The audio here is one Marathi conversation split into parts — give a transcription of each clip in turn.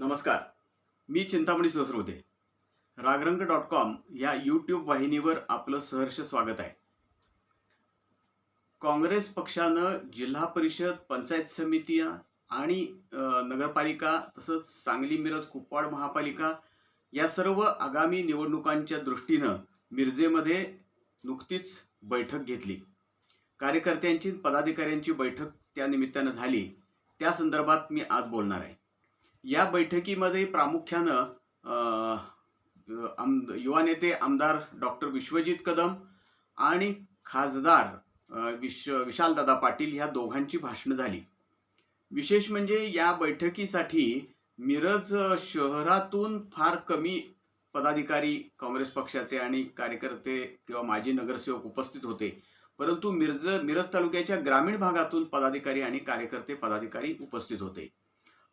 नमस्कार. मी चिंतामणी सहस्रवते रागरंग डॉट कॉम या यूट्यूब वाहिनीवर आपलं सहर्ष स्वागत आहे. काँग्रेस पक्षानं जिल्हा परिषद पंचायत समिती आणि नगरपालिका तसंच सांगली मिरज कुपवाड महापालिका या सर्व आगामी निवडणुकांच्या दृष्टीनं मिरजेमध्ये नुकतीच बैठक घेतली. कार्यकर्त्यांची पदाधिकाऱ्यांची बैठक त्या निमित्तानं झाली. त्या संदर्भात मी आज बोलणार आहे. या बैठकीमध्ये प्रामुख्यानं आम युवा नेते आमदार डॉक्टर विश्वजित कदम आणि खासदार विश्व विशालदादा पाटील ह्या दोघांची भाषणं झाली. विशेष म्हणजे या बैठकीसाठी मिरज शहरातून फार कमी पदाधिकारी काँग्रेस पक्षाचे आणि कार्यकर्ते किंवा माजी नगरसेवक उपस्थित होते. परंतु मिरज मिरज तालुक्याच्या ग्रामीण भागातून पदाधिकारी आणि कार्यकर्ते पदाधिकारी उपस्थित होते.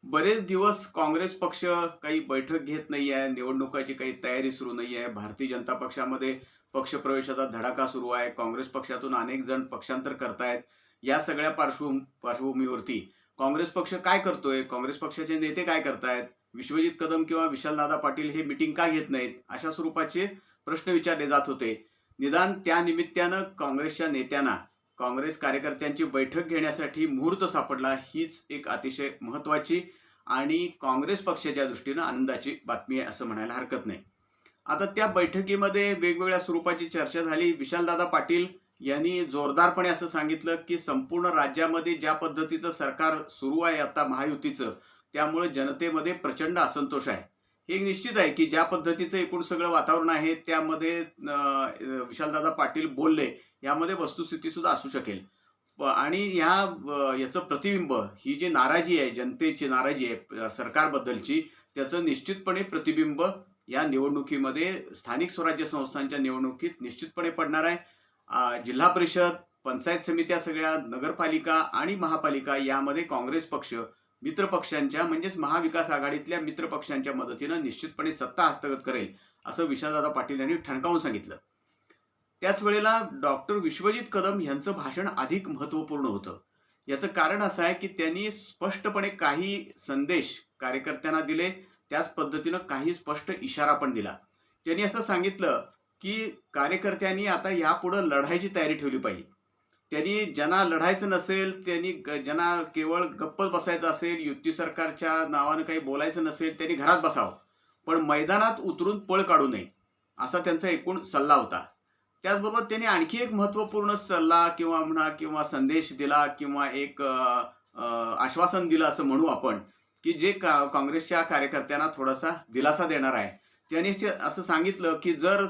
बरेच दिवस काँग्रेस पक्ष काही बैठक घेत नाही आहे निवडणुकाची काही तयारी सुरू नाही आहे भारतीय जनता पक्षामध्ये पक्षप्रवेशाचा धडाका सुरू आहे. काँग्रेस पक्षातून अनेक जण पक्षांतर करतायत. या सगळ्या पार्श्व पार्श्वभूमीवरती काँग्रेस पक्ष काय करतोय? काँग्रेस पक्षाचे नेते काय करतायत? विश्वजित कदम किंवा विशालदादा पाटील हे मिटिंग का घेत नाहीत? अशा स्वरूपाचे प्रश्न विचारले जात होते. निदान त्या निमित्तानं काँग्रेसच्या नेत्यांना काँग्रेस कार्यकर्त्यांची बैठक घेण्यासाठी मुहूर्त सापडला हीच एक अतिशय महत्वाची आणि काँग्रेस पक्षाच्या दृष्टीनं आनंदाची बातमी आहे असं म्हणायला हरकत नाही. आता त्या बैठकीमध्ये वेगवेगळ्या स्वरूपाची चर्चा झाली. विशालदादा पाटील यांनी जोरदारपणे असं सांगितलं की संपूर्ण राज्यामध्ये ज्या पद्धतीचं सरकार सुरू आहे आता महायुतीचं त्यामुळे जनतेमध्ये प्रचंड असंतोष आहे. हे निश्चित आहे की ज्या पद्धतीचं एकूण सगळं वातावरण आहे त्यामध्ये विशालदादा पाटील बोलले यामध्ये वस्तुस्थिती सुद्धा असू शकेल. आणि ह्या याचं प्रतिबिंब ही जी नाराजी आहे जनतेची नाराजी आहे सरकारबद्दलची त्याचं निश्चितपणे प्रतिबिंब या निवडणुकीमध्ये स्थानिक स्वराज्य संस्थांच्या निवडणुकीत निश्चितपणे पडणार आहे. जिल्हा परिषद पंचायत समित्या सगळ्या नगरपालिका आणि महापालिका यामध्ये काँग्रेस पक्ष मित्रपक्षांच्या म्हणजेच महाविकास आघाडीतल्या मित्रपक्षांच्या मदतीनं निश्चितपणे सत्ता हस्तगत करेल असं विशालदादा पाटील यांनी ठणकावून सांगितलं. त्याच वेळेला डॉक्टर विश्वजित कदम यांचं भाषण अधिक महत्त्वपूर्ण होतं. याचं कारण असं आहे की त्यांनी स्पष्टपणे काही संदेश कार्यकर्त्यांना दिले त्याच पद्धतीनं काही स्पष्ट इशारा पण दिला. त्यांनी असं सांगितलं की कार्यकर्त्यांनी आता यापुढं लढायची तयारी ठेवली पाहिजे. त्यांनी ज्यांना लढायचं नसेल त्यांनी ग- ज्यांना केवळ गप्पच बसायचं असेल युती सरकारच्या नावानं काही बोलायचं नसेल त्यांनी घरात बसावं. पण मैदानात उतरून पळ काढू नये असा त्यांचा एकूण सल्ला होता. त्याचबरोबर त्यांनी आणखी एक महत्त्वपूर्ण सल्ला किंवा म्हणा किंवा संदेश दिला किंवा एक आश्वासन दिलं असं म्हणू आपण की जे का काँग्रेसच्या कार्यकर्त्यांना थोडासा दिलासा देणार आहे. त्यांनी असं सांगितलं की जर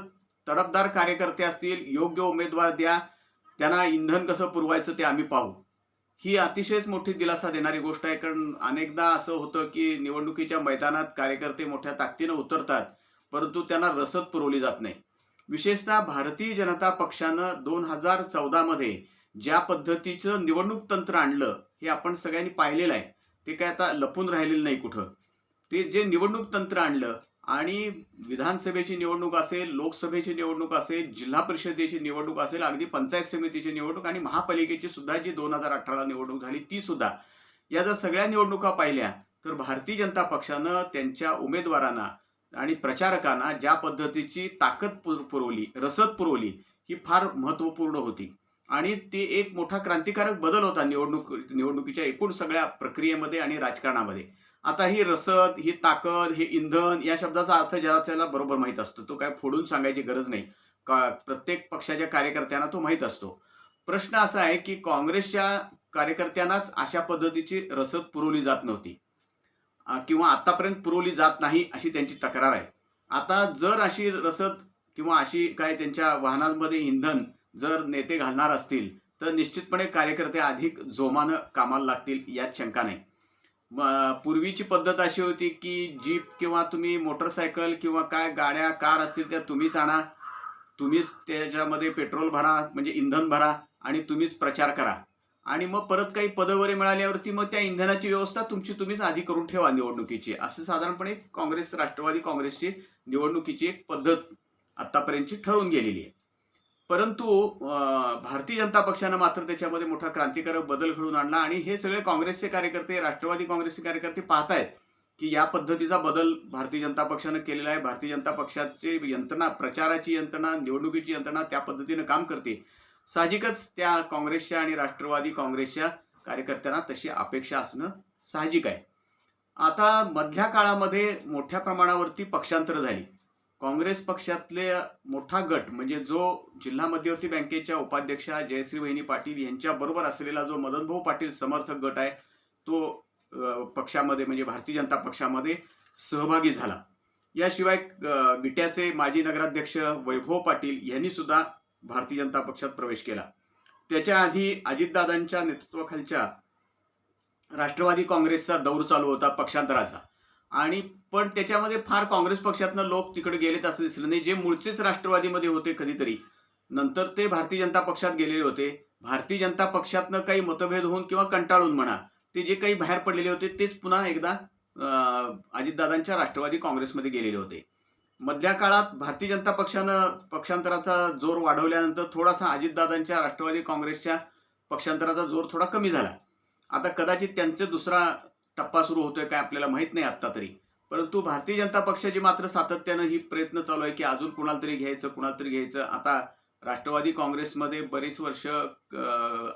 तडफदार कार्यकर्ते असतील योग्य उमेदवार द्या त्यांना इंधन कसं पुरवायचं ते आम्ही पाहू. ही अतिशयच मोठी दिलासा देणारी गोष्ट आहे कारण अनेकदा असं होतं की निवडणुकीच्या मैदानात कार्यकर्ते मोठ्या ताकदीनं उतरतात परंतु त्यांना रसद पुरवली जात नाही. विशेषतः भारतीय जनता पक्षानं दोन हजार चौदामध्ये ज्या पद्धतीचं निवडणूक तंत्र आणलं हे आपण सगळ्यांनी पाहिलेलं आहे. ते काय आता लपून राहिलेलं नाही कुठं. ते जे निवडणूक तंत्र आणलं आणि विधानसभेची निवडणूक असेल लोकसभेची निवडणूक असेल जिल्हा परिषदेची निवडणूक असेल अगदी पंचायत समितीची निवडणूक आणि महापालिकेची सुद्धा जी दोन हजार अठराला निवडणूक झाली ती सुद्धा. या जर सगळ्या निवडणुका पाहिल्या तर भारतीय जनता पक्षानं त्यांच्या उमेदवारांना आणि प्रचारकांना ज्या पद्धतीची ताकद पुर- पुरवली रसद पुरवली ही फार महत्त्वपूर्ण होती. आणि ते एक मोठा क्रांतिकारक बदल होता निवडणूक निवडणुकीच्या एकूण सगळ्या प्रक्रियेमध्ये आणि राजकारणामध्ये. आता ही रसद ही ताकद हे इंधन या शब्दाचा अर्थ ज्याला त्याला बरोबर माहीत असतो. तो काय फोडून सांगायची गरज नाही. का प्रत्येक पक्षाच्या कार्यकर्त्यांना तो माहीत असतो. प्रश्न असा आहे की काँग्रेसच्या कार्यकर्त्यांनाच अशा पद्धतीची रसद पुरवली जात नव्हती. किंवा आतापर्यंत पुरवली जात नाही अशी त्यांची तक्रार आहे. आता जर अशी रसद किंवा अशी काय त्यांच्या वाहनांमध्ये इंधन जर नेते घालणार असतील तर निश्चितपणे कार्यकर्ते अधिक जोमानं कामाला लागतील यात शंका नाही. पूर्वीची पद्धत अशी होती की जीप किंवा तुम्ही मोटरसायकल किंवा काय गाड्या कार असतील त्या तुम्हीच आणा. तुम्हीच त्याच्यामध्ये पेट्रोल भरा म्हणजे इंधन भरा आणि तुम्हीच प्रचार करा. आणि मग परत काही पदवरे मिळाल्यावरती मग त्या इंधनाची व्यवस्था तुमची तुम्हीच आधी करून ठेवा निवडणुकीची. असं साधारणपणे काँग्रेस राष्ट्रवादी काँग्रेसची निवडणुकीची एक पद्धत आतापर्यंतची ठरवून गेलेली आहे. परंतु भारतीय जनता पक्षानं मात्र त्याच्यामध्ये मोठा क्रांतिकारक बदल घडवून आणला आणि हे सगळे काँग्रेसचे कार्यकर्ते राष्ट्रवादी काँग्रेसचे कार्यकर्ते पाहतायत की या पद्धतीचा बदल भारतीय जनता पक्षानं केलेला आहे. भारतीय जनता पक्षाची यंत्रणा प्रचाराची यंत्रणा निवडणुकीची यंत्रणा त्या पद्धतीनं काम करते. साहजिकच त्या काँग्रेसच्या आणि राष्ट्रवादी काँग्रेसच्या कार्यकर्त्यांना तशी अपेक्षा असणं साहजिक आहे. आता मधल्या काळामध्ये मोठ्या प्रमाणावरती पक्षांतर झाली. काँग्रेस पक्षातले मोठा गट म्हणजे जो जिल्हा मध्यवर्ती बँकेच्या उपाध्यक्षा जयश्री वहिनी पाटील यांच्या बरोबर असलेला जो मदनभाऊ पाटील समर्थक गट आहे तो पक्षामध्ये म्हणजे भारतीय जनता पक्षामध्ये सहभागी झाला. याशिवाय बिट्याचे माजी नगराध्यक्ष वैभव पाटील यांनी सुद्धा भारतीय जनता पक्षात प्रवेश केला. त्याच्या आधी अजितदादांच्या नेतृत्वाखालच्या राष्ट्रवादी काँग्रेसचा दौर चालू होता पक्षांतराचा. आणि पण त्याच्यामध्ये फार काँग्रेस पक्षातनं लोक तिकडे गेलेत असं दिसलं नाही. जे मूळचेच राष्ट्रवादीमध्ये होते कधीतरी. नंतर ते भारतीय जनता पक्षात गेलेले होते. भारतीय जनता पक्षातनं काही मतभेद होऊन किंवा कंटाळून म्हणा ते जे काही बाहेर पडलेले होते तेच पुन्हा एकदा अजितदादांच्या राष्ट्रवादी काँग्रेसमध्ये गेलेले होते. मधल्या काळात भारतीय जनता पक्षानं पक्षांतराचा जोर वाढवल्यानंतर थोडासा अजितदादांच्या राष्ट्रवादी काँग्रेसच्या पक्षांतराचा जोर थोडा कमी झाला. आता कदाचित त्यांचे दुसरा टप्पा सुरू होतोय काय आपल्याला माहीत नाही आत्ता तरी. परंतु भारतीय जनता पक्षाची मात्र सातत्यानं ही प्रयत्न चालू आहे की अजून कुणाला तरी घ्यायचं कुणाला तरी घ्यायचं. आता राष्ट्रवादी काँग्रेसमध्ये बरेच वर्ष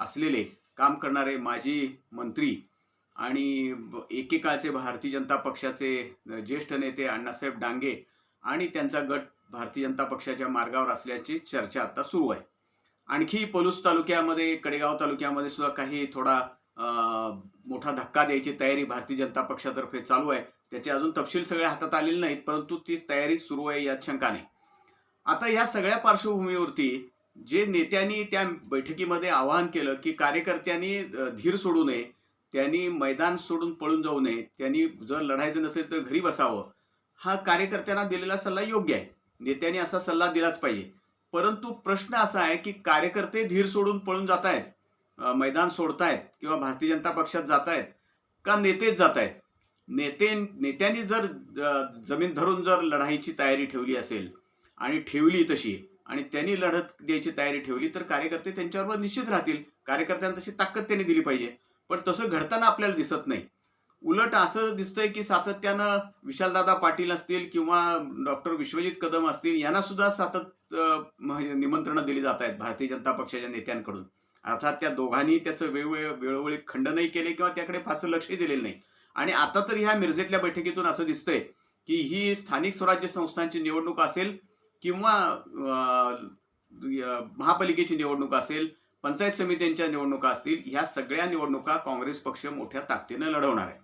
असलेले काम करणारे माजी मंत्री आणि एकेकाळचे भारतीय जनता पक्षाचे ज्येष्ठ नेते अण्णासाहेब डांगे आणि त्यांचा गट भारतीय जनता पक्षाच्या मार्गावर असल्याची चर्चा आता सुरू आहे. आणखी पलूस तालुक्यामध्ये कडेगाव तालुक्यामध्ये सुद्धा काही थोडा मोठा धक्का द्यायची तयारी भारतीय जनता पक्षातर्फे चालू आहे. त्याचे अजून तपशील सगळे हातात आलेले नाहीत परंतु ती तयारी सुरू आहे यात शंका नाही आता या सगळ्या पार्श्वभूमीवरती जे नेत्यांनी त्या बैठकीमध्ये आवाहन केलं की कार्यकर्त्यांनी धीर सोडू नये त्यांनी मैदान सोडून पळून जाऊ नये त्यांनी जर लढायचं नसेल तर घरी बसावं हा कार्यकर्त्यांना दिलेला सल्ला योग्य आहे. नेत्यांनी असा सल्ला दिलाच पाहिजे. परंतु प्रश्न असा आहे की कार्यकर्ते धीर सोडून पळून जात आहेत मैदान सोडतायत किंवा भारतीय जनता पक्षात जात आहेत का नेतेच जात आहेत नेते नेत्यांनी जर जमीन धरून जर लढाईची तयारी ठेवली असेल आणि ठेवली तशी आणि त्यांनी लढत द्यायची तयारी ठेवली तर कार्यकर्ते त्यांच्याबरोबर निश्चित राहतील. कार्यकर्त्यांना तशी ताकद त्यांनी दिली पाहिजे. पण तसं घडताना आपल्याला दिसत नाही. उलट असं दिसतंय की सातत्यानं विशालदादा पाटील असतील किंवा डॉक्टर विश्वजित कदम असतील यांना सुद्धा सातत निमंत्रणं दिली जात आहेत भारतीय जनता पक्षाच्या नेत्यांकडून. अर्थात त्या दोघांनी त्याचं वेगवेगळे वेळोवेळी खंडनही केले किंवा त्याकडे फारसं लक्षही दिलेलं नाही. आणि आता तर ह्या मिरजेतल्या बैठकीतून असं दिसतंय की ही स्थानिक स्वराज्य संस्थांची निवडणूक असेल किंवा महापालिकेची निवडणूक असेल पंचायत समित्यांच्या निवडणुका असतील ह्या सगळ्या निवडणुका काँग्रेस पक्ष मोठ्या ताकदीनं लढवणार आहे.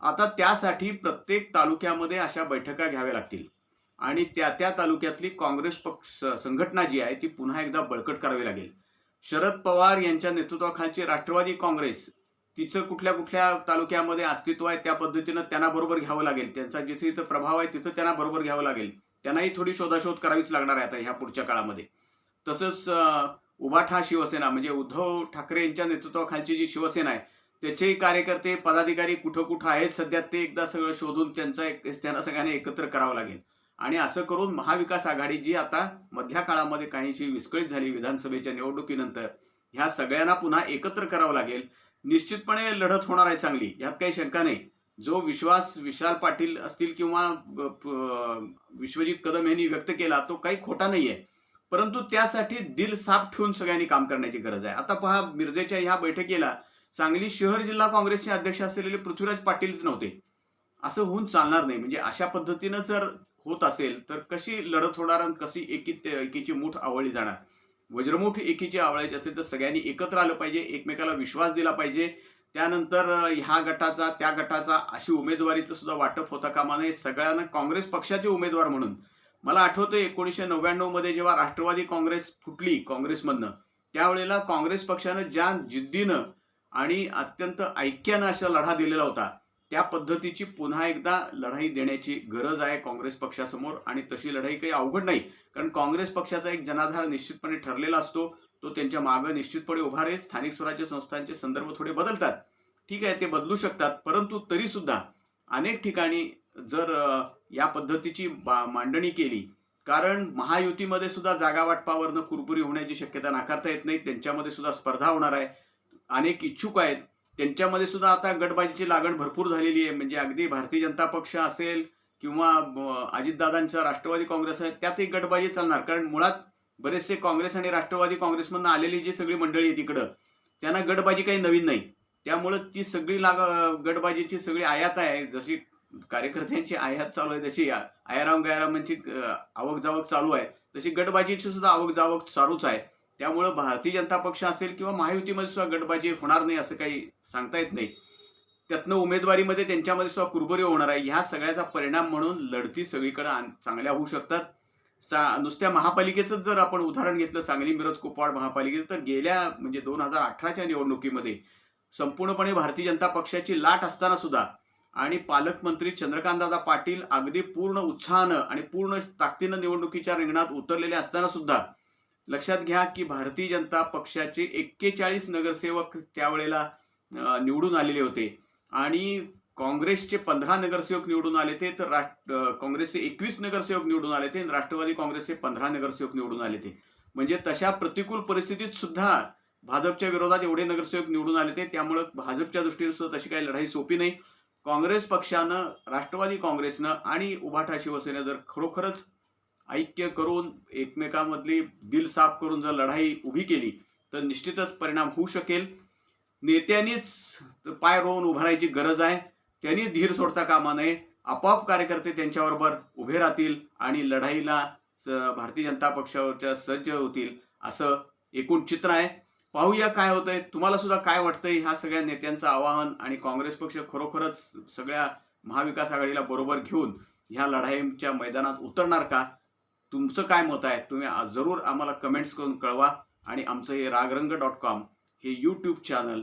आता त्यासाठी प्रत्येक तालुक्यामध्ये अशा बैठका घ्याव्या लागतील. आणि त्या त्या तालुक्यातली काँग्रेस पक्ष संघटना जी आहे ती पुन्हा एकदा बळकट करावी लागेल. शरद पवार यांच्या नेतृत्वाखालची राष्ट्रवादी काँग्रेस तिचं कुठल्या कुठल्या तालुक्यामध्ये अस्तित्व आहे त्या पद्धतीनं त्यांना बरोबर घ्यावं लागेल. त्यांचा जिथे इथं प्रभाव आहे तिथं त्यांना बरोबर घ्यावं लागेल. त्यांनाही थोडी शोधाशोध करावीच लागणार आहे आता ह्या पुढच्या काळामध्ये. तसंच उभाठा शिवसेना म्हणजे उद्धव ठाकरे यांच्या नेतृत्वाखालची जी शिवसेना आहे त्याचेही कार्यकर्ते पदाधिकारी कुठं कुठं आहेत सध्या ते एकदा सगळं शोधून त्यांचा एक त्यांना सगळ्यांना एकत्र करावं लागेल. आणि असं करून महाविकास आघाडी जी आता मधल्या काळामध्ये काहीशी विस्कळीत झाली विधानसभेच्या निवडणुकीनंतर ह्या सगळ्यांना पुन्हा एकत्र करावं लागेल. निश्चितपणे लढत होणार आहे चांगली यात काही शंका नाही. जो विश्वास विशाल पाटील असतील किंवा विश्वजित कदम यांनी व्यक्त केला तो काही खोटा नाही आहे परंतु त्यासाठी दिल साफ ठेवून सगळ्यांनी काम करण्याची गरज आहे. आता पहा मिरजेच्या ह्या बैठकीला सांगली शहर जिल्हा काँग्रेसचे अध्यक्ष असलेले पृथ्वीराज पाटीलच नव्हते. असं होऊन चालणार नाही. म्हणजे अशा पद्धतीनं जर होत असेल तर कशी लढत होणार आणि कशी एकी एकीची मूठ आवळली जाणार? वज्रमुठ एकीची आवळायची असेल तर सगळ्यांनी एकत्र आलं पाहिजे एकमेकाला विश्वास दिला पाहिजे. त्यानंतर ह्या गटाचा त्या गटाचा अशी उमेदवारीचं सुद्धा वाटप होता कामा नये सगळ्यांना काँग्रेस पक्षाचे उमेदवार म्हणून. मला आठवतं एकोणीसशे नव्याण्णवमध्ये जेव्हा राष्ट्रवादी काँग्रेस फुटली काँग्रेसमधनं त्यावेळेला काँग्रेस पक्षानं ज्या जिद्दीनं आणि अत्यंत ऐक्यानं असा लढा दिलेला होता. त्या पद्धतीची पुन्हा एकदा लढाई देण्याची गरज आहे काँग्रेस पक्षासमोर आणि तशी लढाई काही अवघड नाही. कारण काँग्रेस पक्षाचा एक जनाधार निश्चितपणे ठरलेला असतो. तो त्यांच्या मागं निश्चितपणे उभा राहील. स्थानिक स्वराज्य संस्थांचे संदर्भ थोडे बदलतात. ठीक आहे ते बदलू शकतात. परंतु तरी सुद्धा अनेक ठिकाणी जर या पद्धतीची मांडणी केली कारण महायुतीमध्ये सुद्धा जागा वाटपावरनं कुरबुरी होण्याची शक्यता नाकारता येत नाही. त्यांच्यामध्ये सुद्धा स्पर्धा होणार आहे. अनेक इच्छुक आहेत. त्यांच्यामध्ये सुद्धा आता गटबाजीची लागण भरपूर झालेली आहे. म्हणजे अगदी भारतीय जनता पक्ष असेल किंवा ब- अजितदादांचा राष्ट्रवादी काँग्रेस आहे त्यातही गटबाजी चालणार. कारण मुळात बरेचसे काँग्रेस आणि राष्ट्रवादी काँग्रेसमधनं आलेली जी सगळी मंडळी आहे तिकडं त्यांना गटबाजी काही नवीन नाही. त्यामुळं ती सगळी लाग गटबाजीची सगळी आयात आहे. जशी कार्यकर्त्यांची आयात चालू आहे तशी आयाराम गायरामांची आवक जावक चालू आहे तशी गटबाजीची सुद्धा आवक जावक चालूच आहे. त्यामुळं भारतीय जनता पक्ष असेल किंवा महायुतीमध्ये सुद्धा गटबाजी होणार नाही असं काही सांगता येत नाही. त्यातनं उमेदवारीमध्ये त्यांच्यामध्ये सुद्धा कुरबुरी होणार आहे. ह्या सगळ्याचा परिणाम म्हणून लढती सगळीकडे चांगल्या होऊ शकतात. सा नुसत्या महापालिकेचं जर आपण उदाहरण घेतलं सांगली मिरज कुपवाड महापालिकेचं तर गेल्या म्हणजे दोन हजार अठराच्या निवडणुकीमध्ये संपूर्णपणे भारतीय जनता पक्षाची लाट असताना सुद्धा आणि पालकमंत्री चंद्रकांतदादा पाटील अगदी पूर्ण उत्साहानं आणि पूर्ण ताकदीनं निवडणुकीच्या रिंगणात उतरलेले असताना सुद्धा लक्षात घ्या की भारतीय जनता पक्षाचे एक्केचाळीस नगरसेवक त्यावेळेला निवडून आलेले होते. आणि काँग्रेसचे पंधरा नगरसेवक निवडून आले ते तर राष्ट्र काँग्रेसचे एकवीस नगरसेवक निवडून आले ते आणि राष्ट्रवादी काँग्रेसचे पंधरा नगरसेवक निवडून आले ते. म्हणजे तशा प्रतिकूल परिस्थितीत सुद्धा भाजपच्या विरोधात एवढे नगरसेवक निवडून आले ते त्यामुळं भाजपच्या दृष्टीने सुद्धा तशी काही लढाई सोपी नाही. काँग्रेस पक्षानं राष्ट्रवादी काँग्रेसनं आणि उभाठा शिवसेने जर खरोखरच ऐक्य करून एकमेकांमधली दिल साफ करून जर लढाई उभी केली तर निश्चितच परिणाम होऊ शकेल. नेत्यांनीच पाय रोवून उभारायची गरज आहे. त्यांनी धीर सोडता कामा नये. आपोआप कार्यकर्ते त्यांच्याबरोबर उभे राहतील आणि लढाईला भारतीय जनता पक्षाच्या सज्ज होतील असं एकूण चित्र आहे. पाहूया काय होतंय. तुम्हाला सुद्धा काय वाटतंय ह्या सगळ्या नेत्यांचं आवाहन आणि काँग्रेस पक्ष खरोखरच सगळ्या महाविकास आघाडीला बरोबर घेऊन ह्या लढाईच्या मैदानात उतरणार का? तुमचं काय मत आहे? तुम्ही जरूर आम्हाला कमेंट्स करून कळवा आणि आमचं हे रागरंग डॉट कॉम हे यूट्यूब चॅनल